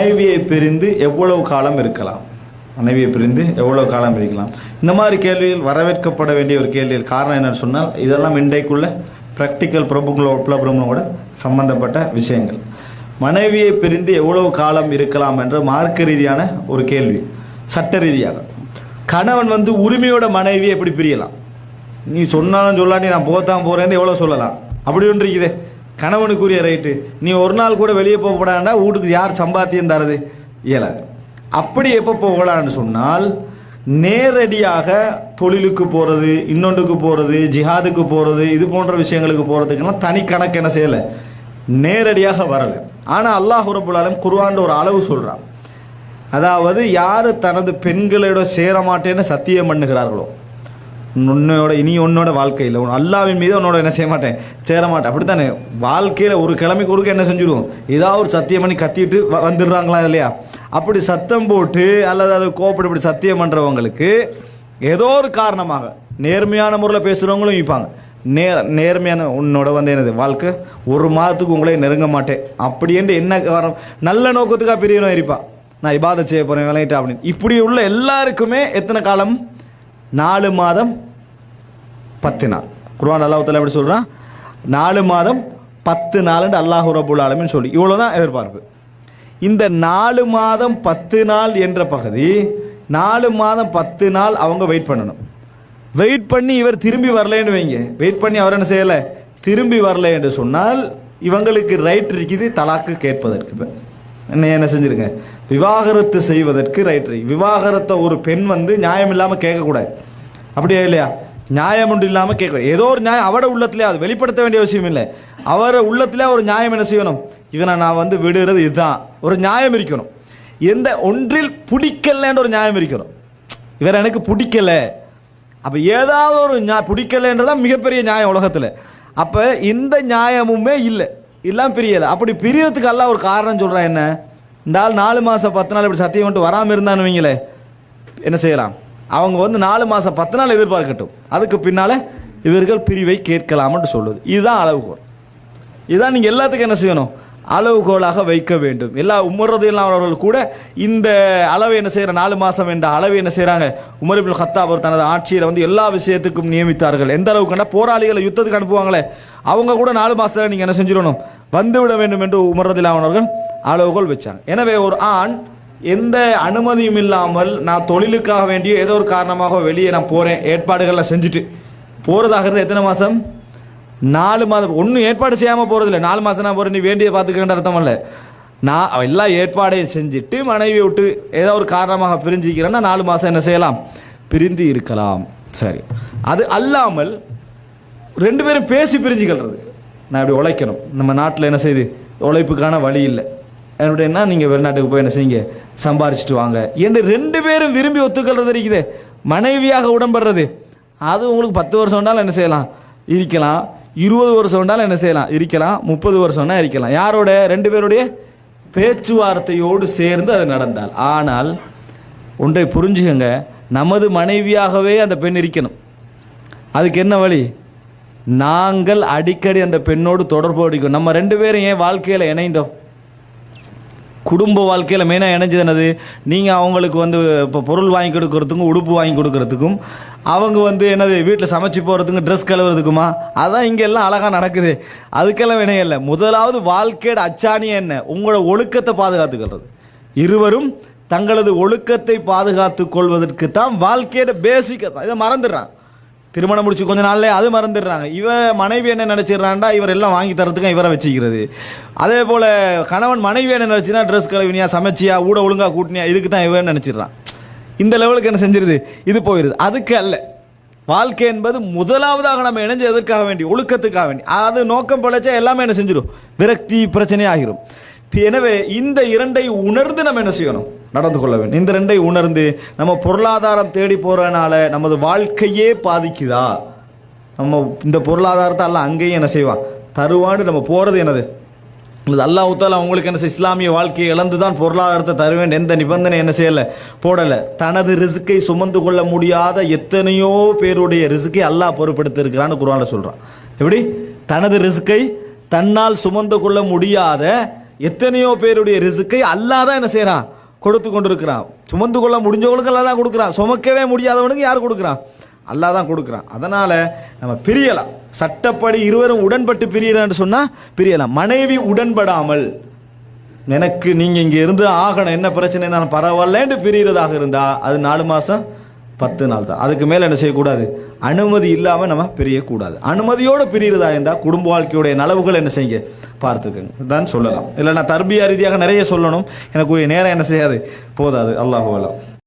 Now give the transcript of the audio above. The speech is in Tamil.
மனைவியை பிரிந்து எவ்வளவு காலம் இருக்கலாம்? மனைவியை பிரிந்து எவ்வளவு காலம் இருக்கலாம்? இந்த மாதிரி கேள்வியில் வரவேற்கப்பட வேண்டிய ஒரு கேள்வியில் காரணம் என்னன்னு சொன்னால் இதெல்லாம் இன்றைக்குள்ள ப்ராக்டிக்கல் பிரபுங்களோ பிரபுங்களோட சம்பந்தப்பட்ட விஷயங்கள். மனைவியை பிரிந்து எவ்வளவு காலம் இருக்கலாம் என்ற மார்க்க ரீதியான ஒரு கேள்வி. சட்ட ரீதியாக. கணவன் வந்து உரிமையோட மனைவியை எப்படி பிரியலாம்? நீ சொன்னாலும் சொல்லாட்டி நான் போத்தான் போகிறேன்னு எவ்வளோ சொல்லலாம்? அப்படி ஒன்று இருக்குதே. கணவனுக்குரிய ரைட்டு நீ ஒரு நாள் கூட வெளியே போகப்படாண்டா வீட்டுக்கு யார் சம்பாத்தியம் தரது? இயலாது அப்படி எப்போ போகலான்னு சொன்னால் நேரடியாக தொழிலுக்கு போகிறது இன்னொன்றுக்கு போகிறது ஜிஹாதுக்கு போகிறது இது போன்ற விஷயங்களுக்கு போகிறதுக்கெல்லாம் தனி கணக்கு என்ன செய்யலை? நேரடியாக வரலை. ஆனால் அல்லாஹ் ரபுல் ஆலம் ஒரு அளவு சொல்கிறான் அதாவது யார் தனது பெண்களோட சேர மாட்டேன்னு சத்தியம் பண்ணுகிறார்களோ உன்னோட இனி உன்னோட வாழ்க்கையில் அல்லாவின் மீது உன்னோட என்ன செய்ய மாட்டேன் சேர மாட்டேன். அப்படித்தானே? வாழ்க்கையில் ஒரு கிழமை கொடுக்க என்ன செஞ்சுருவோம் ஏதாவது ஒரு சத்தியம் பண்ணி கத்திட்டு வ- வந்துடுறாங்களா இல்லையா? அப்படி சத்தம் போட்டு அல்லது அது கோப்படி இப்படி சத்தியம் பண்ணுறவங்களுக்கு ஏதோ ஒரு காரணமாக நேர்மையான முறையில் பேசுகிறவங்களும் இருப்பாங்க நேர் நேர்மையான உன்னோட வந்து என்னது வாழ்க்கை? ஒரு மாதத்துக்கு உங்களே நெருங்க மாட்டேன். அப்படின்ட்டு என்ன காரணம்? நல்ல நோக்கத்துக்காக பிரியணும் இருப்பான் நான் இபாதை செய்ய போகிறேன் விளையாட்டு அப்படின்னு. இப்படி உள்ள எல்லாருக்குமே எத்தனை காலம்? நாலு மாதம் பத்து நாள். குர்வான் அல்லாஹத்தில் எப்படி சொல்கிறான் நாலு மாதம் பத்து நாள்னு அல்லாஹ் ரபுல் ஆலமின்னு சொல்லி. இவ்வளோ தான் எதிர்பார்ப்பு. இந்த நாலு மாதம் பத்து நாள் என்ற பகுதி நாலு மாதம் பத்து நாள் அவங்க வெயிட் பண்ணணும். வெயிட் பண்ணி இவர் திரும்பி வரலைன்னு வைங்க. வெயிட் பண்ணி அவர் என்ன செய்யலை? திரும்பி வரலை என்று சொன்னால் இவங்களுக்கு ரைட் இருக்குது தலாக்கு கேட்பதற்கு. என்ன என்ன செஞ்சுருங்க? விவாகரத்து செய்வதற்கு ரைட் விவாகரத்தை ஒரு பெண் வந்து நியாயம் இல்லாமல் கேட்கக்கூடாது. அப்படியா இல்லையா? நியாயம் ஒன்று இல்லாமல் கேட்க ஏதோ ஒரு நியாயம் அவட உள்ளத்திலே அது வெளிப்படுத்த வேண்டிய அவசியம் இல்லை. அவரை உள்ளத்திலே ஒரு நியாயம் என்ன செய்யணும்? இவனை நான் வந்து விடுறது இதுதான். ஒரு நியாயம் இருக்கணும். எந்த ஒன்றில் பிடிக்கலன்ற ஒரு நியாயம் இருக்கணும். இவர் எனக்கு பிடிக்கலை. அப்போ ஏதாவது ஒரு நியா பிடிக்கலைன்றதான் மிகப்பெரிய நியாயம் உலகத்தில். அப்போ இந்த நியாயமுமே இல்லை. எல்லாம் பிரியலை. அப்படி பிரியறதுக்கு எல்லாம் ஒரு காரணம் சொல்கிறேன் என்ன? இந்த ஆள் நாலு மாதம் பத்து நாள் இப்படி சத்தியம் வந்துட்டு வராமல் இருந்தான்னு வைங்களே என்ன செய்யலாம்? அவங்க வந்து நாலு மாதம் பத்து நாள் எதிர்பார்க்கட்டும். அதுக்கு பின்னால் இவர்கள் பிரிவை கேட்கலாம்னு சொல்லுது. இதுதான் அளவுகோல். இதுதான் நீங்கள் எல்லாத்துக்கும் என்ன செய்யணும்? அளவுகோலாக வைக்க வேண்டும். எல்லா உமரதையெல்லாம் அவர்கள் கூட இந்த அளவு என்ன செய்கிற நாலு மாதம் என்ற அளவு என்ன செய்கிறாங்க உமர் இப்னு அவர் தனது ஆட்சியில் வந்து எல்லா விஷயத்துக்கும் நியமித்தார்கள். எந்த அளவுக்குன்னா போராளிகளை யுத்தத்துக்கு அனுப்புவாங்களே. அவங்க கூட நாலு மாதத்தில் நீங்கள் என்ன செஞ்சிடணும்? வந்துவிட வேண்டும் என்று உமரதில் அவர்கள் அளவுகோல் வச்சாங்க. எனவே ஒரு ஆண் எந்த அனுமதியும் இல்லாமல் நான் தொழிலுக்காக வேண்டிய ஏதோ ஒரு காரணமாக வெளியே நான் போகிறேன் ஏற்பாடுகள்லாம் செஞ்சுட்டு. போகிறதாக இருந்தால் எத்தனை மாதம் நாலு மாதம். ஒன்றும் ஏற்பாடு செய்யாமல் போகிறதில்ல நாலு மாதம் நான் போகிறேன் நீ வேண்டிய பார்த்துக்கன்ற அர்த்தம் இல்லை. நான் எல்லா ஏற்பாடையும் செஞ்சுட்டு மனைவியை விட்டு ஏதோ ஒரு காரணமாக பிரிஞ்சிக்கிறேன்னா நாலு மாதம் என்ன செய்யலாம்? பிரிந்து இருக்கலாம். சரி. அது அல்லாமல் ரெண்டு பேரும் பேசி பிரிஞ்சுக்கிறது நான் இப்படி உழைக்கணும். நம்ம நாட்டில் என்ன செய்யுது உழைப்புக்கான வழி இல்லை. அப்படின்னா நீங்கள் வெளிநாட்டுக்கு போய் என்ன செய்யுங்க? சம்பாரிச்சிட்டு வாங்க. என்று ரெண்டு பேரும் விரும்பி ஒத்துக்கொள்றது இருக்குது. மனைவியாக உடன்படுறது. அது உங்களுக்கு பத்து வருஷம் வேண்டாலும் என்ன செய்யலாம்? இருக்கலாம். இருபது வருஷம் வேண்டாலும் என்ன செய்யலாம்? இருக்கலாம். முப்பது வருஷம்னா இருக்கலாம். யாரோட? ரெண்டு பேருடைய பேச்சுவார்த்தையோடு சேர்ந்து அது நடந்தால். ஆனால் ஒன்றை புரிஞ்சுக்கங்க. நமது மனைவியாகவே அந்த பெண் இருக்கணும். அதுக்கு என்ன வழி? நாங்கள் அடிக்கடி அந்த பெண்ணோடு தொடர்பு அடிக்கும் நம்ம ரெண்டு பேரும் ஏன் வாழ்க்கையில் இணைந்தோம்? குடும்ப வாழ்க்கையில் மெயினாக இணைஞ்சது என்னது? நீங்கள் அவங்களுக்கு வந்து இப்போ பொருள் வாங்கி கொடுக்குறதுக்கும் உடுப்பு வாங்கி கொடுக்கறதுக்கும் அவங்க வந்து என்னது வீட்டில் சமைச்சு போகிறதுக்கும் ட்ரெஸ் கழுவுறதுக்குமா? அதான் இங்கே எல்லாம் அழகாக நடக்குது. அதுக்கெல்லாம் வினையம் இல்லை. முதலாவது வாழ்க்கையோட அச்சாணியம் என்ன? உங்களோட ஒழுக்கத்தை பாதுகாத்துக்கிறது. இருவரும் தங்களது ஒழுக்கத்தை பாதுகாத்து கொள்வதற்கு தான் வாழ்க்கையோட பேசிக்கை தான் இதை மறந்துடுறான். திருமணம் முடிச்சு கொஞ்ச நாள்லேயே அது மறந்துடுறாங்க. இவ மனைவி என்ன நினச்சிடுறான்டா இவர் எல்லாம் வாங்கி தரத்துக்கும் இவரை வச்சுக்கிறது. அதே போல் கணவன் மனைவி என்ன நினச்சினா ட்ரெஸ் கழுவினியா சமைச்சியா ஊட ஒழுங்காக கூட்டினியா இதுக்கு தான் இவன் நினச்சிடுறான். இந்த லெவலுக்கு என்ன செஞ்சிருது? இது போயிடுது அதுக்கு அல்ல. வாழ்க்கை என்பது முதலாவதாக நம்ம இணைஞ்சு எதற்காக வேண்டி? ஒழுக்கத்துக்காக வேண்டி. அது நோக்கம் பழைச்சா எல்லாமே என்ன செஞ்சிடும் விரக்தி பிரச்சனை ஆகிரும். எனவே இந்த இரண்டை உணர்ந்து நம்ம என்ன செய்யணும்? நடந்து கொள்ள வேண்டும். இந்த ரெண்டை உணர்ந்து நம்ம பொருளாதாரம் தேடி போகிறனால நமது வாழ்க்கையே பாதிக்குதா? நம்ம இந்த பொருளாதாரத்தை எல்லாம் அங்கேயும் என்ன செய்வான் தருவான்னு நம்ம போகிறது என்னது? இது அல்லாஹ் தாலா அவங்களுக்கு என்ன செய்ய இஸ்லாமிய வாழ்க்கையை இழந்து தான் பொருளாதாரத்தை தருவேன் எந்த நிபந்தனை என்ன செய்யலை? போடலை. தனது ரிசுக்கை சுமந்து கொள்ள முடியாத எத்தனையோ பேருடைய ரிசுக்கை அல்லாஹ் பொறுப்படுத்திருக்கிறான்னு குர்ஆன்ல சொல்கிறான் எப்படி? தனது ரிசுக்கை தன்னால் சுமந்து கொள்ள முடியாத எத்தனையோ பேருடைய ரிசுக்கை அல்லாஹ் தான் என்ன செய்கிறான் கொடுத்து கொண்டிருக்கிறான் சுமந்து கொள்ள முடிஞ்சவங்களுக்கு எல்லாம் தான் கொடுக்குறான். சுமக்கவே முடியாதவனுக்கு யார் கொடுக்குறான்? அல்லா தான் கொடுக்குறான். அதனால் நம்ம பிரியலாம். சட்டப்படி இருவரும் உடன்பட்டு பிரியலான்னு சொன்னால் பிரியலாம். மனைவி உடன்படாமல் எனக்கு நீங்கள் இங்கே இருந்து ஆகணும். என்ன பிரச்சனை இருந்தாலும் பரவாயில்லன்ட்டு பிரியறதாக இருந்தால் அது நாலு மாதம் பத்து நாள் தான் அதுக்கு மேலே என்ன செய்யக்கூடாது? அனுமதி இல்லாமல் நம்ம பிரியக்கூடாது. அனுமதியோடு பிரியறதா இருந்தால் குடும்ப வாழ்க்கையுடைய நலவுகள் என்ன செய்யுங்க? பார்த்துக்கங்க. தான் சொல்லலாம். இல்லை நான் தர்பியா ரீதியாக நிறைய சொல்லணும். எனக்குரிய நேரம் என்ன செய்யாது? போதாது. அல்லாஹ்